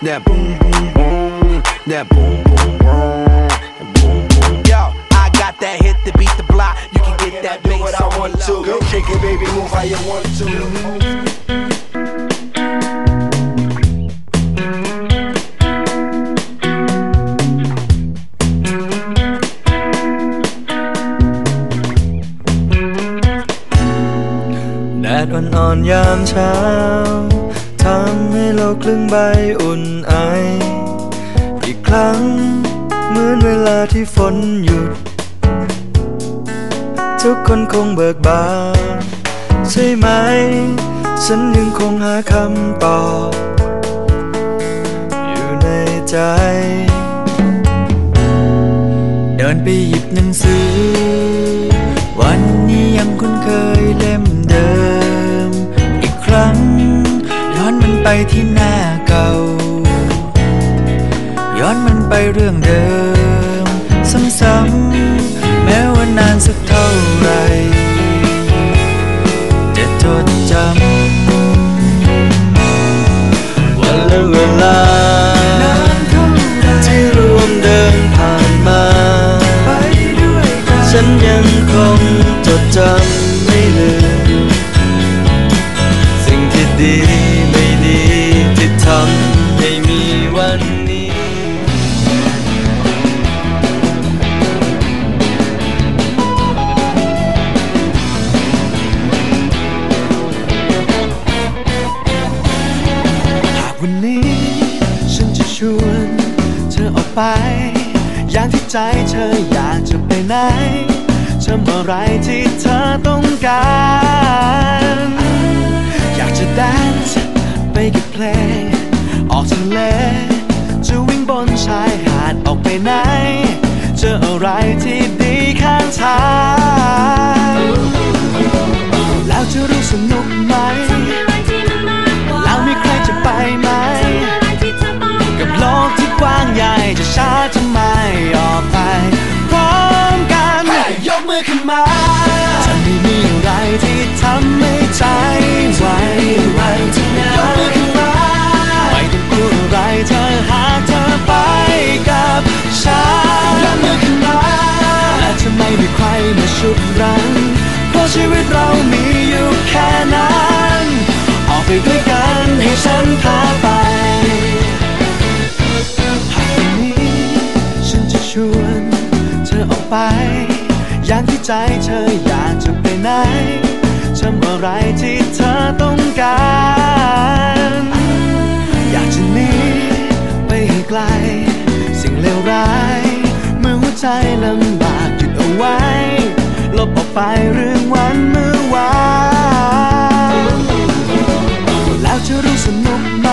That boom boom boom, that boom boom boom, boom boom. Yo, I got that hit to beat the block. You can get that bass what I want to. Go shake it, baby, move how you want to. -แดดอ่อนๆยามเช้า ทำให้โลกคลึงใบอุ่นไอ อีกครั้งเหมือนเวลาที่ฝนหยุด ทุกคนคงเบิกบานใช่ไหม ฉันยังคงหาคำตอบ อยู่ในใจ เดินไปหยิบหนังสือ วันนี้ยังคุ้นเคยเล่มเดิม ไปที่หน้าเก่า ย้อนมันไปเรื่องเดิม ซ้ำๆแม้ว่านานสักเท่าไหรจะจดจำวันและเวลาที่รวมเดินผ่านมา ฉันยังคงจดจำไม่ลืมสิ่งที่ดีไม่ดีที่ทำให้มีวันนี้ หากวันนี้ ฉันจะชวนเธอออกไป อย่างที่ใจเธออยากจะไปไหนทำอะไรที่เธอต้องการ อยากจะแดนซ์ไปกับเพลง ออกทะเล จะวิ่งบนชายหาดออกไปไหน เจออะไรที่ดีข้างทาง แล้วจะรู้สนุกไหม แล้วมีใครจะไปไหม กับโลกที่กว้างใหญ่จะช้าทำไมออกไป พร้อมกันยกมือขึ้นมา จะไม่มีอะไรที่ทำให้ใจไหว ชุดรังเพราะชีวิตเรามีอยู่แค่นั้น ออกไปด้วยกันให้ฉันพาไปหากวันนี้ฉันจะชวนเธอออกไป อย่างที่ใจเธออยากจะไปไหนทำอะไรที่เธอต้องการ อยากจะหนีไปให้ไกล สิ่งเลวร้าย เมื่อหัวใจลำบากหยุดเอาไว้ ไปเรื่องวันเมื่อวานแล้วจะรู้สนุกไหม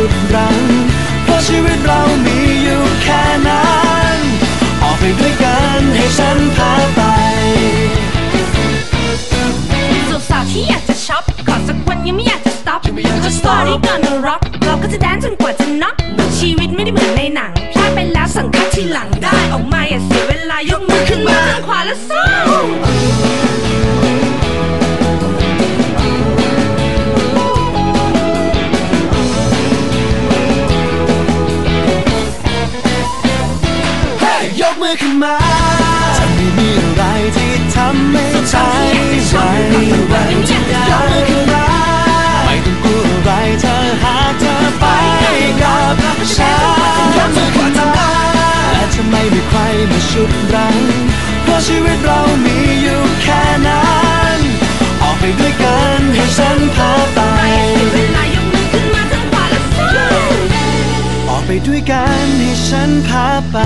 มาชุดรั้งเพราะชีวิตเรามีอยู่แค่นั้น ออกไปด้วยกันให้ฉันพาไปสาวๆที่อยากจะช็อปขอสักวันยังไม่อยากจะ stop จะสตอรี่ก่อน rock เราก็จะแดนจนกว่าจะน็อกชีวิตไม่ได้เหมือนในหนังพลาดไปแล้วสังกัดทีหลังได้ออกมาอย่าเสียเวลายกมือขึ้นมาทางขวาและสู้ย ให้ใจไหวไหวจะยกมือขึ้นมาไม่ต้องกลัวอะไรเธอหากเธอไปกับฉันยกมือขึ้นมาและจะไม่มีใครมาชุดรั้งเพราะชีวิตเรามีอยู่แค่นั้นออกไปด้วยกันให้ฉันพาไปเวลายกมือขึ้นมาทางขวาและสู้ออกไปด้วยกันให้ฉันพาไป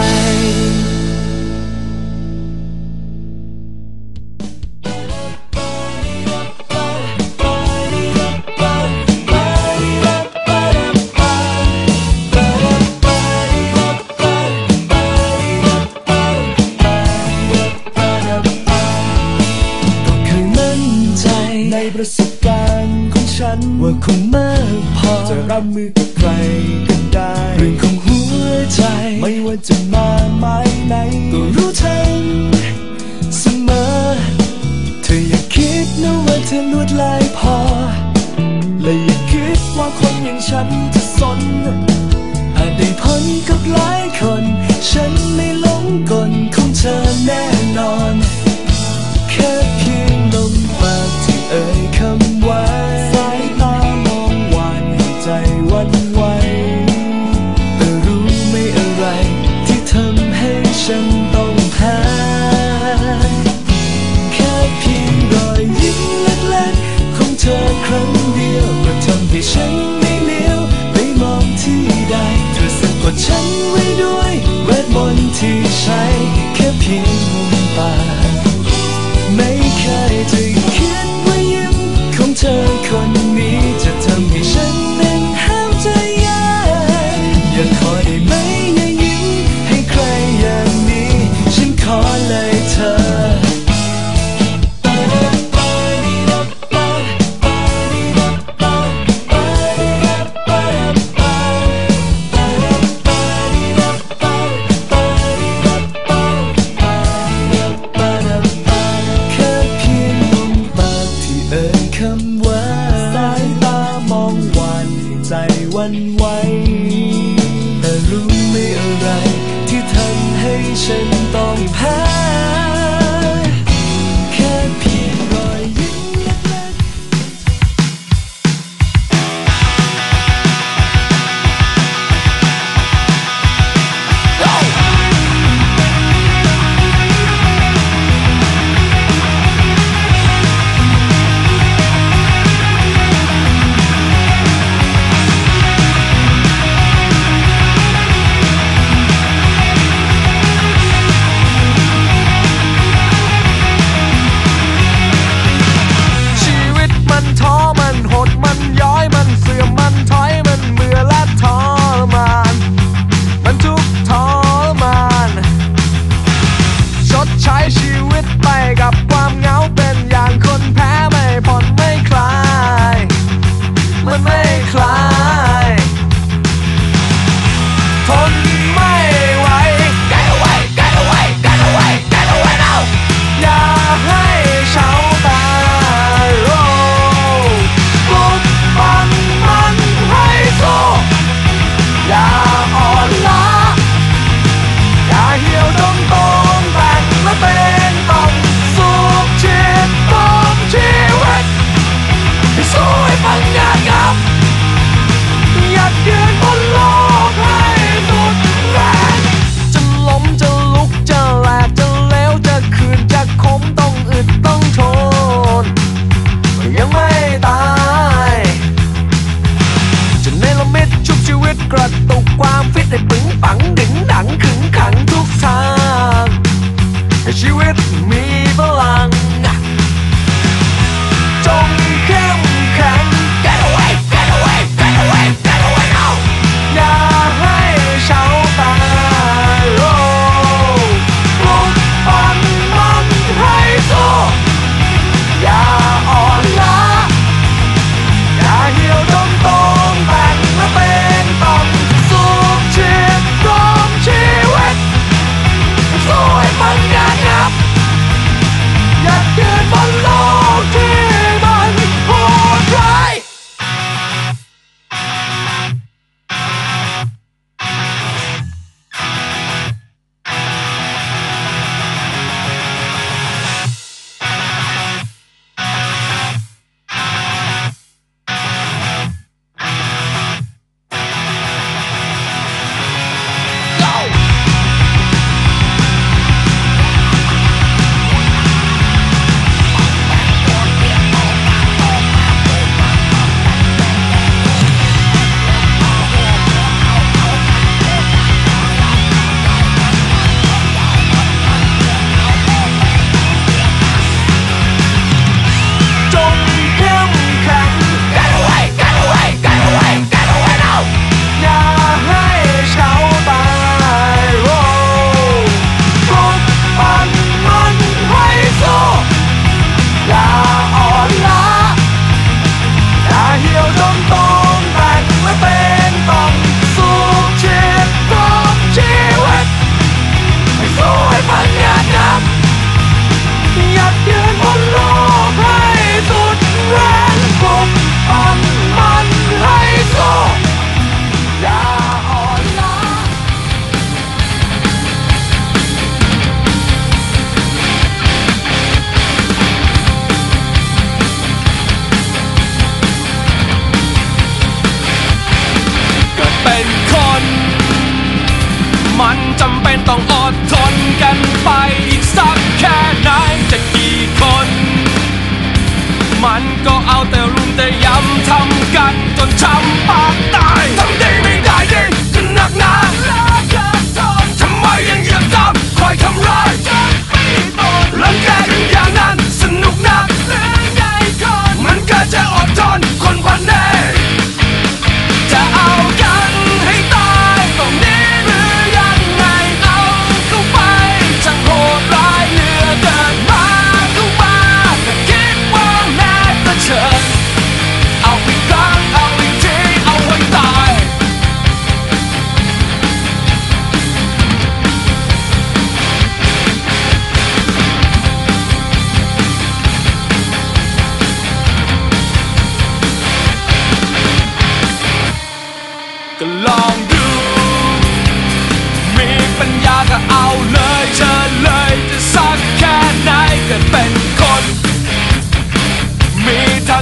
ดฉันไว้ด้วยเวทมนต์ที่ใช้แค่เพียงมุมปาก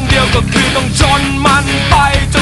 างเดียวก็คือต้องจนมันไปจน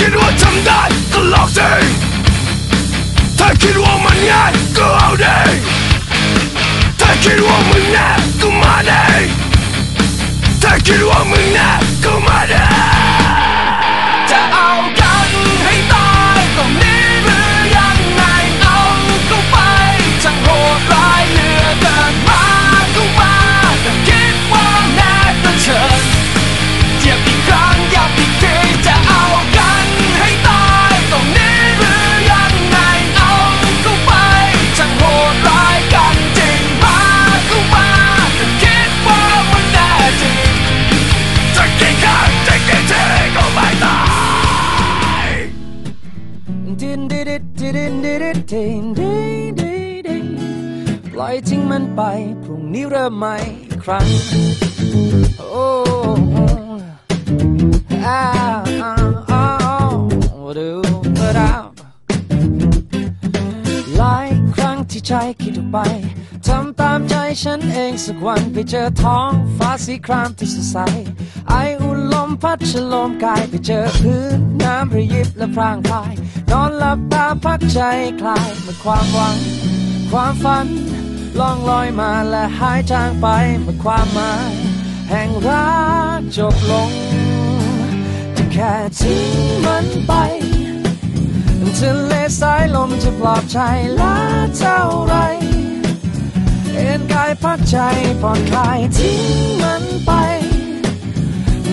Take it ว่าทำได้ก็ลองสิถ้าคิดว่ามันง่ายก็เอาดิถ้าคิดว่ามึงแน่ก็มาดิถ้าคิดว่ามึงแน่ก็มาดิ ดิดิดดินดิดิดิปล่อยทิ้งมันไปพรุ่งนี้เริ่มใหม่อีกครั้งโอ้อาอ้าอ้าวดูกระดับหลายครั้งที่ใจคิดออกไป ฉันเองสักวันไปเจอท้องฟ้าสีครามที่สดใส ไออุ่นลมพัดฉลมกายไปเจอพื้นน้ำระยิบและพรางพาย นอนหลับตาพักใจคลายเมื่อความหวัง ความฝันล่องลอยมาและหายจางไปเมื่อความหมายแห่งรักจบลงจะแค่ทิ้งมันไปทะเลสายลมจะปลอบใจละเท่าไร เอ็นกายพักใจผ่อนคลายทิ้งมันไป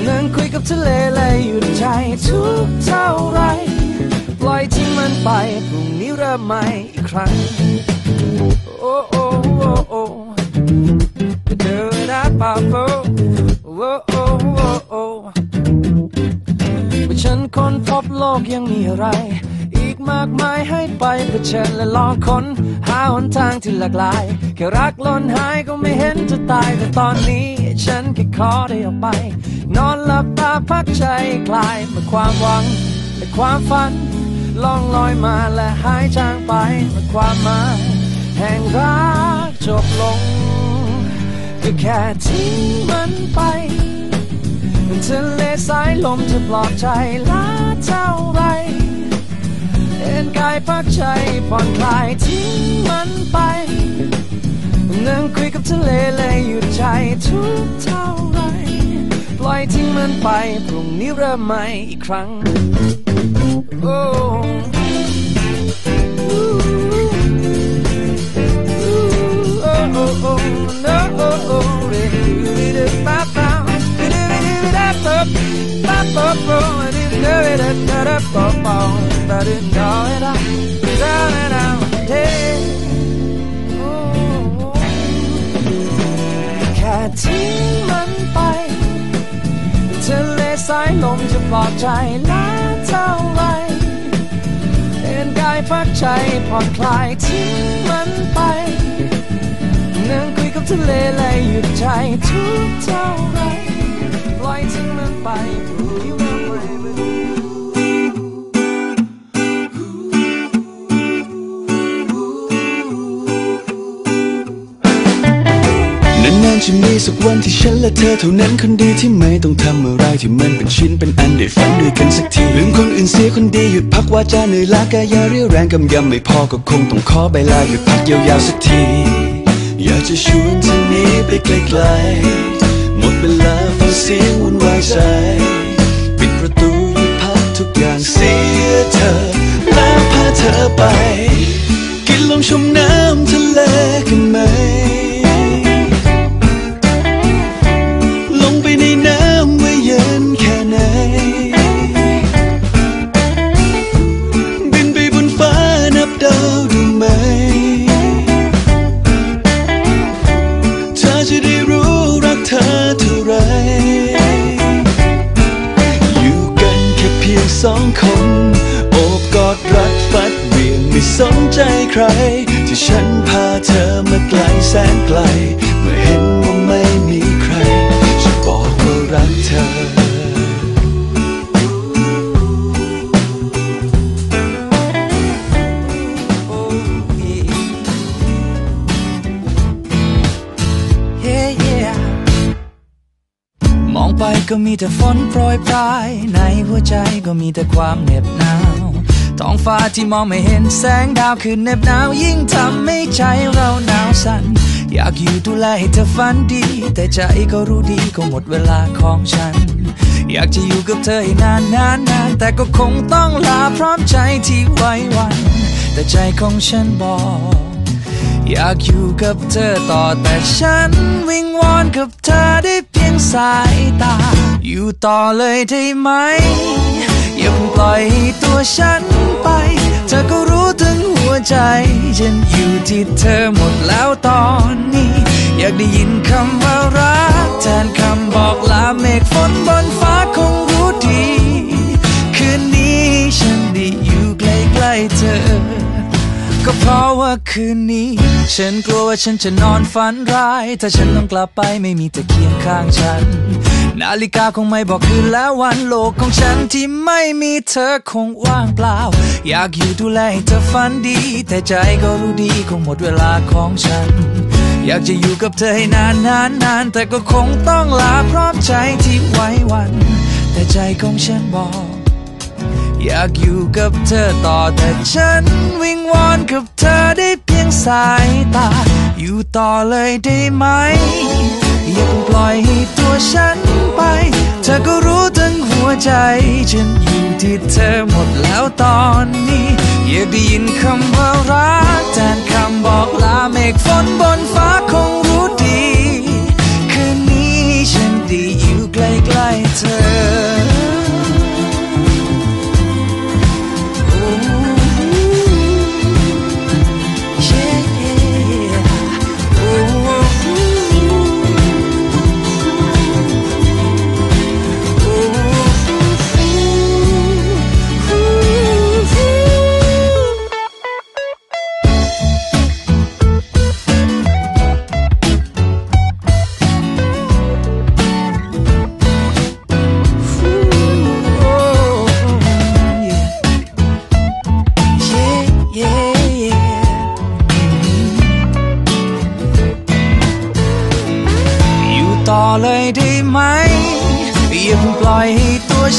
นั่งคุยกับทะเลและหยุดใจทุกเท่าไร ปล่อยทิ้งมันไปพรุ่งนี้เริ่มใหม่อีกครั้ง โอ้โอ้โอ้โอ้เดินได้ป่าโอ้โอ้โอ้โอ้โอ้ว่าฉันคนพบโลกยังมีอะไรอีกมากมายให้ไปเผชิญและลองค้นหาหนทางที่หลากหลาย แค่รักล้นหายก็ไม่เห็นจะตายแต่ตอนนี้ ฉันแค่ขอได้ออกไป นอนหลับตาพักใจคลายเมื่อความหวังและความฝันล่องลอยมาและหายจางไปเมื่อความหมายแห่งรักจบลง ก็แค่ทิ้งมันไปทะเลสายลมจะปลอบใจละเท่าไรเอ็นกายพักใจผ่อนคลายทิ้งมัน ทะเลและหยุดใจทุกเท่าไรปล่อยทิ้งมันไปพรุ่งนี้เริ่มใหม่อีกครั้ง โอ้แค่ ทิ้งมันไปทะเลสายลมจะปลอบใจและเท่าไรเอ็นกายพักใจผ่อนคลายทิ้งมันไปนั่งคุยกับทะเลและหยุดใจทุกเท่าไรปล่อยทิ้งมันไปพรุ่งนี้ ม่นจะมีสักวันที่ฉันและเธอเท่านั้นคนดีที่ไม่ต้องทำอะไรที่มันเป็นชิ้นเป็นอันได้ฝันด้วยกันสักทีลืมคนอื่นเสียคนดีหยุดพักว่าจาเหนื่อยล้ากายาเรียวแรงกำยำไม่พอก็คงต้องขอใบลาหยุดพักยาวๆสักที อยากจะชวนเธอหนี้ไปไกลๆหมดเวลาฟังเสียงวุ่นวายใจปิดประตูหยุดพักทุกอย่างเสียเธอแล้วพาเธอไป กินลมชมน้ำทะเลกันไหม ไม่สนใจใคร ที่ฉันพาเธอมาไกลแสนไกล เมื่อเห็นว่าไม่มีใครจะบอกว่ารักเธอองไปก็มีแต่ฝนโปรยปลาย ในหัวใจก็มีแต่ความเหน็บหนาว ท้องฟ้าที่มองไม่เห็นแสงดาวคือเหน็บหนาวยิ่งทำให้ใจเราหนาวสั่นอยากอยู่ดูแลให้เธอฝันดี แต่ใจก็รู้ดีก็หมดเวลาของฉัน อยากจะอยู่กับเธอให้นานนานนานแต่ก็คงต้องลาพร้อมใจที่ไว้วัน แต่ใจของฉันบอก อยากอยู่กับเธอต่อแต่ฉันวิงวอนกับเธอได้เพียงสายตา อยู่ต่อเลยได้ไหมอย่าปล่อยตัวฉัน ไป เธอก็รู้ถึงหัวใจ ฉันอยู่ที่เธอหมดแล้วตอนนี้ อยากได้ยินคำว่ารักแทนคำบอกลาเมฆฝนบนฟ้าคงรู้ดี คืนนี้ฉันได้อยู่ใกล้ๆเธอ ก็เพราะว่าคืนนี้ ฉันกลัวว่าฉันจะนอนฝันร้าย ถ้าฉันต้องกลับไปไม่มีเธอเคียงข้างฉัน นาฬิกาคงไม่บอกคืนแล้ววันโลกของฉันที่ไม่มีเธอคงว่างเปล่า อยากอยู่ดูแลให้เธอฝันดี แต่ใจก็รู้ดีคงหมดเวลาของฉัน อยากจะอยู่กับเธอให้นานนานนานแต่ก็คงต้องลาพร้อมใจที่ไว้วัน แต่ใจของฉันบอกอยากอยู่กับเธอต่อแต่ฉันวิงวอนกับเธอได้เพียงสายตา อยู่ต่อเลยได้ไหม อย่าเพิ่งปล่อยให้ตัวฉันไป เธอก็รู้ทั้งหัวใจ ฉันอยู่ที่เธอหมดแล้วตอนนี้ อยากได้ยินคำว่ารักแทนคำบอกลาเมฆฝนบนฟ้าคงรู้ดี คืนนี้ฉันได้อยู่ใกล้ๆเธอ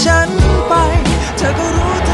ฉันไป เธอก็รู้